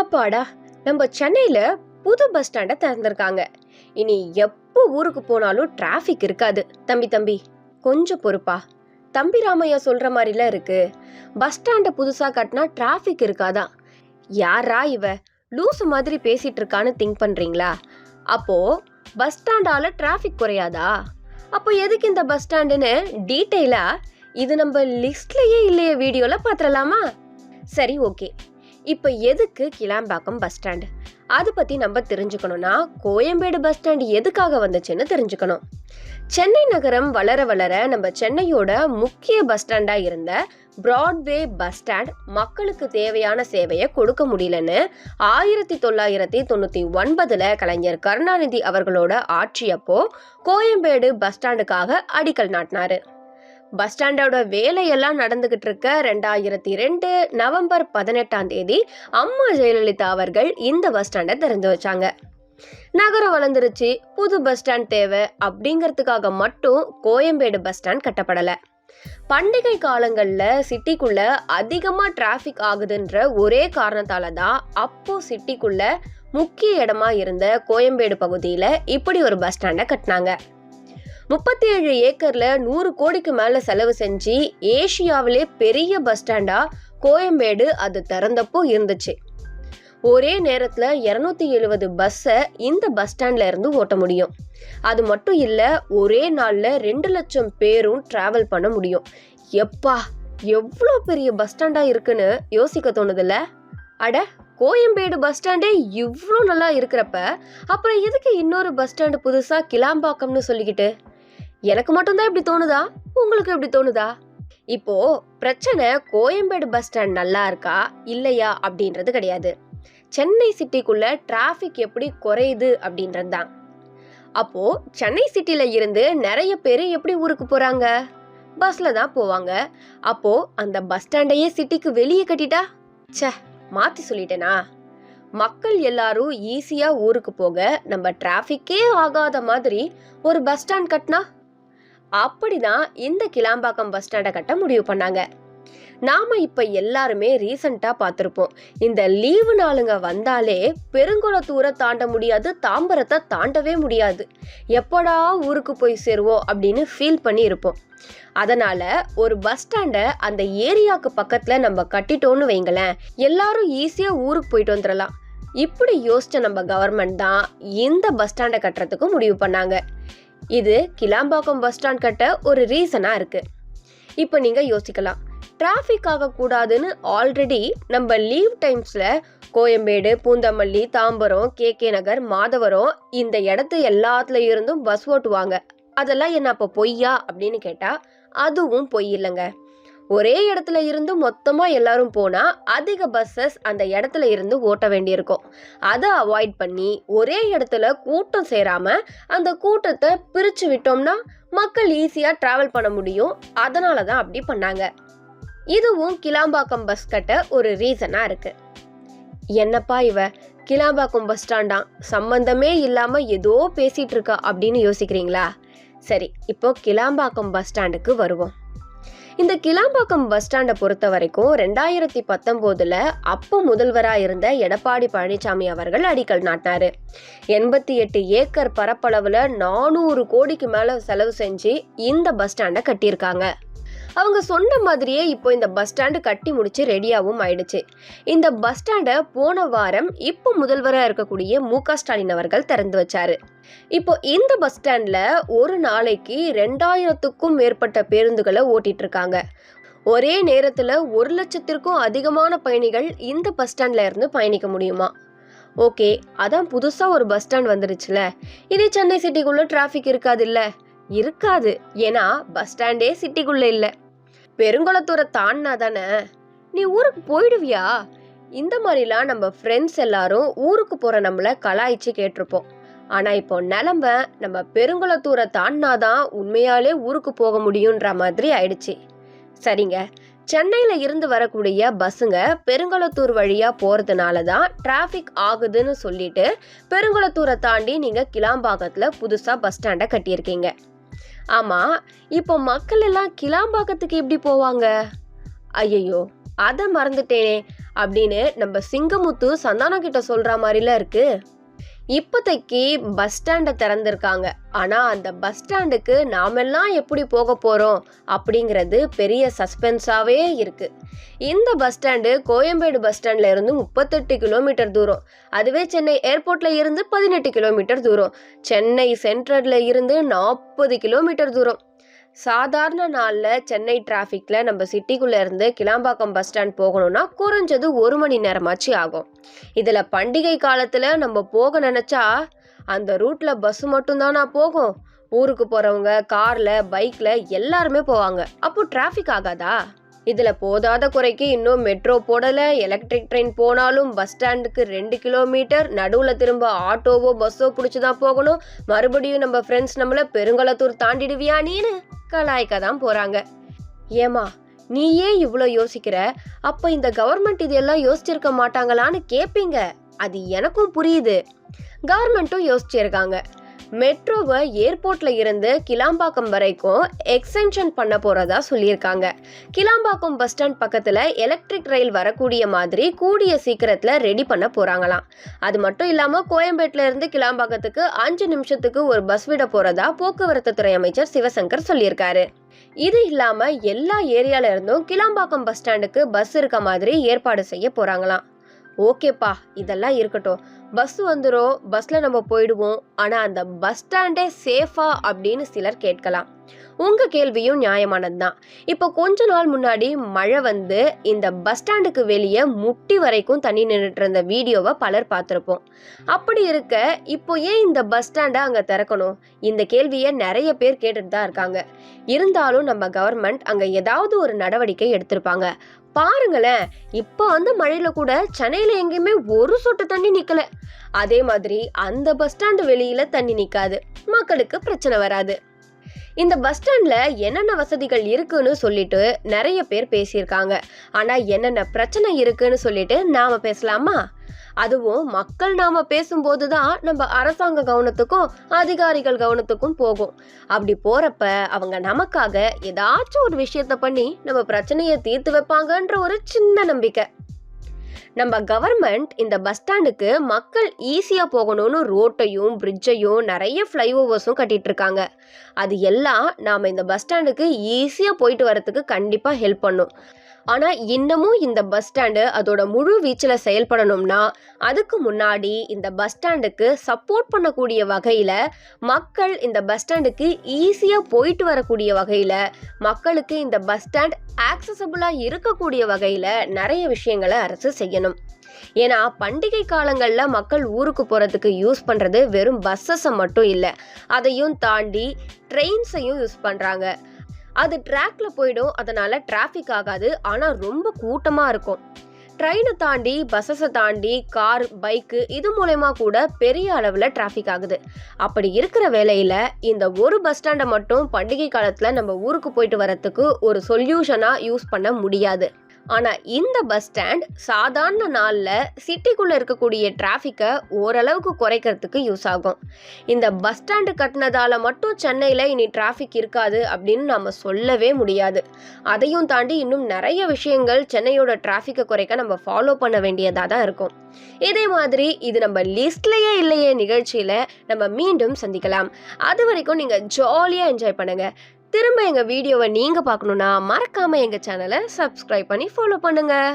அப்பாடா நம்ம சென்னையில புது பஸ் ஸ்டாண்டை திறந்திருக்காங்க. இனி எப்போ ஊருக்கு போனாலும் டிராஃபிக் இருக்காது. தம்பி தம்பி கொஞ்சம் பொறுப்பா. தம்பி ராமையா சொல்ற மாதிரிலாம் இருக்கு. பஸ் ஸ்டாண்டை புதுசா கட்டினா டிராஃபிக் இருக்காதான் யாரா இவ? லூசு மாதிரி பேசிட்டு இருக்கான்னு திங்க் பண்றீங்களா? அப்போ பஸ் ஸ்டாண்டால டிராஃபிக் குறையாதா? அப்போ எதுக்கு இந்த பஸ் ஸ்டாண்டுன்னு டீட்டெயிலா இது நம்ம லிஸ்ட்லயே இல்லையே வீடியோல பாத்திரலாமா? சரி ஓகே இப்போ எதுக்கு கிளாம்பாக்கம் பஸ் ஸ்டாண்ட் அதை பற்றி நம்ம தெரிஞ்சுக்கணும்னா கோயம்பேடு பஸ் ஸ்டாண்ட் எதுக்காக வந்துச்சுன்னு தெரிஞ்சுக்கணும். சென்னை நகரம் வளர வளர நம்ம சென்னையோட முக்கிய பஸ் ஸ்டாண்டாக இருந்த பிராட்வே பஸ் ஸ்டாண்ட் மக்களுக்கு தேவையான சேவையை கொடுக்க முடியலன்னு ஆயிரத்தி தொள்ளாயிரத்தி தொண்ணூற்றி ஒன்பதில் கலைஞர் கருணாநிதி அவர்களோட ஆட்சியப்போ கோயம்பேடு பஸ் ஸ்டாண்டுக்காக அடிக்கல் நாட்டினாரு. பஸ் ஸ்டாண்டோட வேலையெல்லாம் நடந்துகிட்டு இருக்க ரெண்டாயிரத்தி ரெண்டு நவம்பர் பதினெட்டாம் தேதி அம்மா ஜெயலலிதா அவர்கள் இந்த பஸ் ஸ்டாண்டை திறந்து வச்சாங்க. நகரம் வளர்ந்துருச்சு. புது பஸ் ஸ்டாண்ட் தேவை அப்படிங்கிறதுக்காக மட்டும் கோயம்பேடு பஸ் ஸ்டாண்ட் கட்டப்படலை. பண்டிகை காலங்களில் சிட்டிக்குள்ள அதிகமாக டிராஃபிக் ஆகுதுன்ற ஒரே காரணத்தால தான் அப்போ சிட்டிக்குள்ள முக்கிய இடமா இருந்த கோயம்பேடு பகுதியில் இப்படி ஒரு பஸ் ஸ்டாண்டை கட்டினாங்க. முப்பத்தி ஏழு ஏக்கர்ல நூறு கோடிக்கு மேல செலவு செஞ்சு ஏசியாவிலே பெரிய பஸ் ஸ்டாண்டா கோயம்பேடு அது திறந்தப்போ இருந்துச்சு. ஒரே நேரத்துல இருநூத்தி எழுபது பஸ்ஸை இந்த பஸ் ஸ்டாண்ட்ல இருந்து ஓட்ட முடியும். அது மட்டும் இல்ல ஒரே நாள்ல ரெண்டு லட்சம் பேரும் டிராவல் பண்ண முடியும். எப்பா எவ்வளோ பெரிய பஸ் ஸ்டாண்டா இருக்குன்னு யோசிக்க தோணுதுல்ல? அட கோயம்பேடு பஸ் ஸ்டாண்டே இவ்வளோ நல்லா இருக்கிறப்ப அப்புறம் எதுக்கு இன்னொரு பஸ் ஸ்டாண்டு புதுசாக கிளாம்பாக்கம்னு சொல்லிக்கிட்டு? எனக்கு மட்டும்தான் இப்படி தோணுதா? உங்களுக்கு எப்படி தோணுதா? இப்போ பிரச்சனை கோயம்பேடு பஸ் ஸ்டாண்ட் நல்லா இருக்கா? இல்லையா? அப்படின்றது கிடையாது. சென்னை சிட்டிக்குள்ள டிராஃபிக் எப்படி குறையுது அப்படின்றது தான் அப்போ சென்னை சிட்டில இருந்து நிறைய பேர் எப்படி ஊருக்கு போறாங்க? பஸ்ல தான் போவாங்க. அப்போ அந்த பஸ் ஸ்டாண்டையே சிட்டிக்கு வெளியே கட்டிட்டா? ச்சே மாத்தி சொல்லிட்டேனா? மக்கள் எல்லாரும் ஈஸியா ஊருக்கு போக நம்ம டிராஃபிக்கே ஆகாத மாதிரி ஒரு பஸ் ஸ்டாண்ட் கட்டினா அப்படிதான் இந்த கிளாம்பாக்கம் பஸ் ஸ்டாண்டை கட்ட முடிவு பண்ணாங்க. நாம இப்ப எல்லாருமே ரீசண்டா பார்த்துருப்போம் இந்த லீவு நாளுங்க வந்தாலே பெருங்குளத்தூரை தாண்ட முடியாது தாம்பரத்தை தாண்டவே முடியாது. எப்படா ஊருக்கு போய் சேருவோம் அப்படின்னு ஃபீல் பண்ணி இருப்போம். அதனால ஒரு பஸ் ஸ்டாண்டை அந்த ஏரியாவுக்கு பக்கத்துல நம்ம கட்டிட்டோம்னு வைங்களேன் எல்லாரும் ஈஸியா ஊருக்கு போயிட்டு வந்துடலாம் இப்படி யோசிச்ச நம்ம கவர்மெண்ட் தான் இந்த பஸ் ஸ்டாண்டை கட்டுறதுக்கு முடிவு பண்ணாங்க. இது கிளாம்பாக்கம் பஸ் ஸ்டாண்ட் கட்ட ஒரு ரீசனாக இருக்கு. இப்போ நீங்கள் யோசிக்கலாம். டிராஃபிக் ஆகக்கூடாதுன்னு ஆல்ரெடி நம்ம லீவ் டைம்ஸில் கோயம்பேடு பூந்தமல்லி தாம்பரம் கே கே நகர் மாதவரம் இந்த இடத்து எல்லாத்துல இருந்தும் பஸ் ஓட்டுவாங்க. அதெல்லாம் என்ன அப்போ பொய்யா அப்படின்னு கேட்டால் அதுவும் பொய் இல்லைங்க. ஒரே இடத்துல இருந்து மொத்தமாக எல்லாரும் போனால் அதிக பஸ்ஸஸ் அந்த இடத்துல இருந்து ஓட்ட வேண்டியிருக்கும். அதை அவாய்ட் பண்ணி ஒரே இடத்துல கூட்டம் சேராமல் அந்த கூட்டத்தை பிரித்து விட்டோம்னா மக்கள் ஈஸியாக ட்ராவல் பண்ண முடியும். அதனால தான் அப்படி பண்ணாங்க. இதுவும் கிளாம்பாக்கம் பஸ் கட்ட ஒரு ரீசனாக இருக்குது என்னப்பா இவ? கிளாம்பாக்கம் பஸ் ஸ்டாண்டா சம்பந்தமே இல்லாமல் ஏதோ பேசிகிட்டு இருக்கா அப்படின்னு யோசிக்கிறீங்களா? சரி இப்போ கிளாம்பாக்கம் பஸ் ஸ்டாண்டுக்கு வருவோம். இந்த கிளாம்பாக்கம் பஸ் ஸ்டாண்டை பொறுத்த வரைக்கும் ரெண்டாயிரத்தி பத்தொம்போதுல அப்போ முதல்வராக இருந்த எடப்பாடி பழனிசாமி அவர்கள் அடிக்கல் நாட்டினாரு. எண்பத்தி எட்டு ஏக்கர் பரப்பளவில் நானூறு கோடிக்கு மேலே செலவு செஞ்சு இந்த பஸ் ஸ்டாண்டை கட்டியிருக்காங்க. அவங்க சொன்ன மாதிரியே இப்போ இந்த பஸ் ஸ்டாண்டு கட்டி முடிச்சு ரெடியாகவும் ஆயிடுச்சு. இந்த பஸ் ஸ்டாண்டை போன வாரம் இப்போ முதல்வராக இருக்கக்கூடிய மு க ஸ்டாலின் அவர்கள் திறந்து வச்சாரு. இப்போ இந்த பஸ் ஸ்டாண்ட்ல ஒரு நாளைக்கு ரெண்டாயிரத்துக்கும் மேற்பட்ட பேருந்துகளை ஓட்டிட்டு இருக்காங்க. ஒரே நேரத்துல ஒரு லட்சத்திற்கும் அதிகமான பயணிகள் இந்த பஸ் ஸ்டாண்ட்ல இருந்து பயணிக்க முடியுமா? ஓகே அதான் புதுசா ஒரு பஸ் ஸ்டாண்ட் வந்துருச்சுல. இதே சென்னை சிட்டிக்குள்ள டிராஃபிக் இருக்காது இல்லை இருக்காது. ஏன்னா பஸ் ஸ்டாண்டே சிட்டிக்குள்ள இல்ல. பெருங்குளத்தூரை தாண்டினா தானே நீ ஊருக்கு போயிடுவியா? இந்த மாதிரிலாம் நம்ம ஃப்ரெண்ட்ஸ் எல்லாரும் ஊருக்கு போற நம்மளை கலாய்ச்சி கேட்டிருப்போம். ஆனா இப்போ நிலம்ப நம்ம பெருங்குளத்தூரை தாண்டினாதான் உண்மையாலே ஊருக்கு போக முடியுன்ற மாதிரி ஆயிடுச்சு. சரிங்க. சென்னையில இருந்து வரக்கூடிய பஸ்ஸுங்க பெருங்குளத்தூர் வழியா போறதுனால தான் டிராஃபிக் ஆகுதுன்னு சொல்லிட்டு பெருங்குளத்தூரை தாண்டி நீங்க கிளாம்பாக்கத்துல புதுசா பஸ் ஸ்டாண்டை கட்டியிருக்கீங்க. ஆமாம் இப்போ மக்கள் எல்லாம் கிளாம்பாக்கத்துக்கு எப்படி போவாங்க? ஐயையோ அதை மறந்துட்டேனே அப்படின்னு நம்ம சிங்கமுத்து சந்தானம் கிட்ட சொல்கிற மாதிரிலாம் இருக்குது இப்போதைக்கு பஸ் ஸ்டாண்டை திறந்திருக்காங்க. ஆனால் அந்த பஸ் ஸ்டாண்டுக்கு நாமெல்லாம் எப்படி போக போகிறோம் அப்படிங்கிறது பெரிய சஸ்பென்ஸாகவே இருக்குது இந்த பஸ் ஸ்டாண்டு கோயம்பேடு பஸ் ஸ்டாண்டில் இருந்து முப்பத்தெட்டு கிலோமீட்டர் தூரம். அதுவே சென்னை ஏர்போர்ட்டில் இருந்து பதினெட்டு கிலோமீட்டர் தூரம். சென்னை சென்ட்ரல்ல இருந்து நாற்பது கிலோமீட்டர் தூரம். சாதாரண நாளில் சென்னை டிராஃபிக்கில் நம்ம சிட்டிக்குள்ளே இருந்து கிளாம்பாக்கம் பஸ் ஸ்டாண்ட் போகணும்னா குறைஞ்சது ஒரு மணி நேரமாச்சு ஆகும். இதில் பண்டிகை காலத்தில் நம்ம போக நினச்சா அந்த ரூட்டில் பஸ்ஸு மட்டும்தானா போகும்? ஊருக்கு போகிறவங்க காரில் பைக்கில் எல்லாருமே போவாங்க. அப்போ டிராஃபிக் ஆகாதா? இதில் போதாத குறைக்கு இன்னும் மெட்ரோ போடலை எலக்ட்ரிக் ட்ரெயின் போனாலும் பஸ் ஸ்டாண்டுக்கு ரெண்டு கிலோமீட்டர் நடுவில் திரும்ப ஆட்டோவோ பஸ்ஸோ பிடிச்சி தான் போகணும். மறுபடியும் நம்ம ஃப்ரெண்ட்ஸ் நம்மளை பெருங்களத்தூர் தாண்டிடுவியா நீன்னு கலாய்க்க தான் போகிறாங்க ஏமா நீ ஏன் இவ்வளோ யோசிக்கிற? அப்போ இந்த கவர்மெண்ட் இதெல்லாம் யோசிச்சிருக்க மாட்டாங்களான்னு கேட்பீங்க அது எனக்கும் புரியுது. கவர்மெண்ட்டும் யோசிச்சிருக்காங்க. மெட்ரோவை ஏர்போர்ட்ல இருந்து கிளாம்பாக்கம் வரைக்கும் எக்ஸ்டென்ஷன் பண்ண போறதா சொல்லியிருக்காங்க. கிளாம்பாக்கம் பஸ் ஸ்டாண்ட் பக்கத்துல எலக்ட்ரிக் ரயில் வரக்கூடிய மாதிரி கூடிய சீக்கிரத்துல ரெடி பண்ண போறாங்களாம். அது மட்டும் இல்லாம கோயம்பேட்ல இருந்து கிளாம்பாக்கத்துக்கு அஞ்சு நிமிஷத்துக்கு ஒரு பஸ் விட போறதா போக்குவரத்து துறை அமைச்சர் சிவசங்கர் சொல்லியிருக்காரு. இது இல்லாம எல்லா ஏரியால இருந்தும் கிளாம்பாக்கம் பஸ் ஸ்டாண்டுக்கு பஸ் இருக்க மாதிரி ஏற்பாடு செய்ய போறாங்களாம். ஓகேப்பா இதெல்லாம் இருக்கட்டும். பஸ் வந்துடும் பஸ்ல நம்ம போயிடுவோம். ஆனா அந்த பஸ் ஸ்டாண்டே சேஃபா அப்படின்னு சிலர் கேட்கலாம். உங்க கேள்வியும் நியாயமானது தான் இப்போ கொஞ்ச நாள் முன்னாடி மழை வந்து இந்த பஸ் ஸ்டாண்டுக்கு வெளியே முட்டி வரைக்கும் தண்ணி நின்றுட்டு இருந்த வீடியோவை பலர் பார்த்துருப்போம். அப்படி இருக்க இப்போ ஏன் இந்த பஸ் ஸ்டாண்டை அங்கே திறக்கணும்? இந்த கேள்வியை நிறைய பேர் கேட்டுட்டு தான் இருக்காங்க. இருந்தாலும் நம்ம கவர்மெண்ட் அங்கே ஏதாவது ஒரு நடவடிக்கை எடுத்திருப்பாங்க. பாருங்களேன் இப்போ வந்து மழையில கூட சென்னையில எங்கேயுமே ஒரு சொட்டு தண்ணி நிக்கல. அதே மாதிரி அந்த பஸ் ஸ்டாண்டு வெளியில தண்ணி நிக்காது. மக்களுக்கு பிரச்சனை வராது. இந்த பஸ் ஸ்டாண்ட்ல என்னென்ன வசதிகள் இருக்குன்னு சொல்லிட்டு நிறைய பேர் பேசியிருக்காங்க. ஆனா என்னென்ன பிரச்சனை இருக்குன்னு சொல்லிட்டு நாம பேசலாமா? அதுவும் மக்கள் நாம பேசும்போது தான் நம்ம அரசாங்க கவனத்துக்கும் அதிகாரிகள் கவனத்துக்கும் போகும். அப்படி போறப்ப அவங்க நமக்காக ஏதாச்சும் ஒரு விஷயத்த பண்ணி நம்ம பிரச்சனையை தீர்த்து வைப்பாங்கன்ற ஒரு சின்ன நம்பிக்கை. நம்ம கவர்மெண்ட் இந்த பஸ் ஸ்டாண்டுக்கு மக்கள் ஈஸியாக போகணும்னு ரோட்டையும் பிரிட்ஜையும் நிறைய ஃப்ளைஓவர்ஸும் கட்டிட்டு இருக்காங்க அது எல்லாம் நாம் இந்த பஸ் ஸ்டாண்டுக்கு ஈஸியாக போயிட்டு வரத்துக்கு கண்டிப்பாக ஹெல்ப் பண்ணும். ஆனால் இன்னமும் இந்த பஸ் ஸ்டாண்டு அதோட முழு வீச்சில் செயல்படணும்னா அதுக்கு முன்னாடி இந்த பஸ் ஸ்டாண்டுக்கு சப்போர்ட் பண்ணக்கூடிய வகையில் மக்கள் இந்த பஸ் ஸ்டாண்டுக்கு ஈஸியாக போயிட்டு வரக்கூடிய வகையில் மக்களுக்கு இந்த பஸ் ஸ்டாண்ட் ஆக்சசபிளாக இருக்கக்கூடிய வகையில் நிறைய விஷயங்களை அரசு செய்யணும். ஏன்னா பண்டிகை காலங்களில் மக்கள் ஊருக்கு போகிறதுக்கு யூஸ் பண்ணுறது வெறும் பஸ்ஸஸை மட்டும் இல்லை அதையும் தாண்டி ட்ரெயின்ஸையும் யூஸ் பண்ணுறாங்க அது ட்ராக்ல போயிடும். அதனால டிராஃபிக் ஆகாது. ஆனால் ரொம்ப கூட்டமாக இருக்கும். ட்ரெயினை தாண்டி பஸ்ஸஸை தாண்டி கார் பைக்கு இது மூலயமா கூட பெரிய அளவில் டிராஃபிக் ஆகுது. அப்படி இருக்கிற வேலையில் இந்த ஒரு பஸ் ஸ்டாண்டை மட்டும் பண்டிகை காலத்தில் நம்ம ஊருக்கு போயிட்டு வரத்துக்கு ஒரு சொல்யூஷனாக யூஸ் பண்ண முடியாது. ஆனால் இந்த பஸ் ஸ்டாண்ட் சாதாரண நாளில் சிட்டிக்குள்ளே இருக்கக்கூடிய டிராஃபிக்கை ஓரளவுக்கு குறைக்கிறதுக்கு யூஸ் ஆகும். இந்த பஸ் ஸ்டாண்டு கட்டினதால் மட்டும் சென்னையில் இனி டிராஃபிக் இருக்காது அப்படின்னு நம்ம சொல்லவே முடியாது. அதையும் தாண்டி இன்னும் நிறைய விஷயங்கள் சென்னையோட டிராஃபிக்கை குறைக்க நம்ம ஃபாலோ பண்ண வேண்டியதாக தான் இருக்கும். இதே மாதிரி இது நம்ம லிஸ்ட்லேயே இல்லையே நிகழ்ச்சியில் நம்ம மீண்டும் சந்திக்கலாம். அது வரைக்கும் நீங்கள் ஜாலியாக என்ஜாய் பண்ணுங்கள் திரும்ப எங்கள் வீடியோவை நீங்கள் பார்க்கணுன்னா மறக்காமல் எங்கள் சேனலை சப்ஸ்கிரைப் பண்ணி ஃபாலோ பண்ணுங்கள்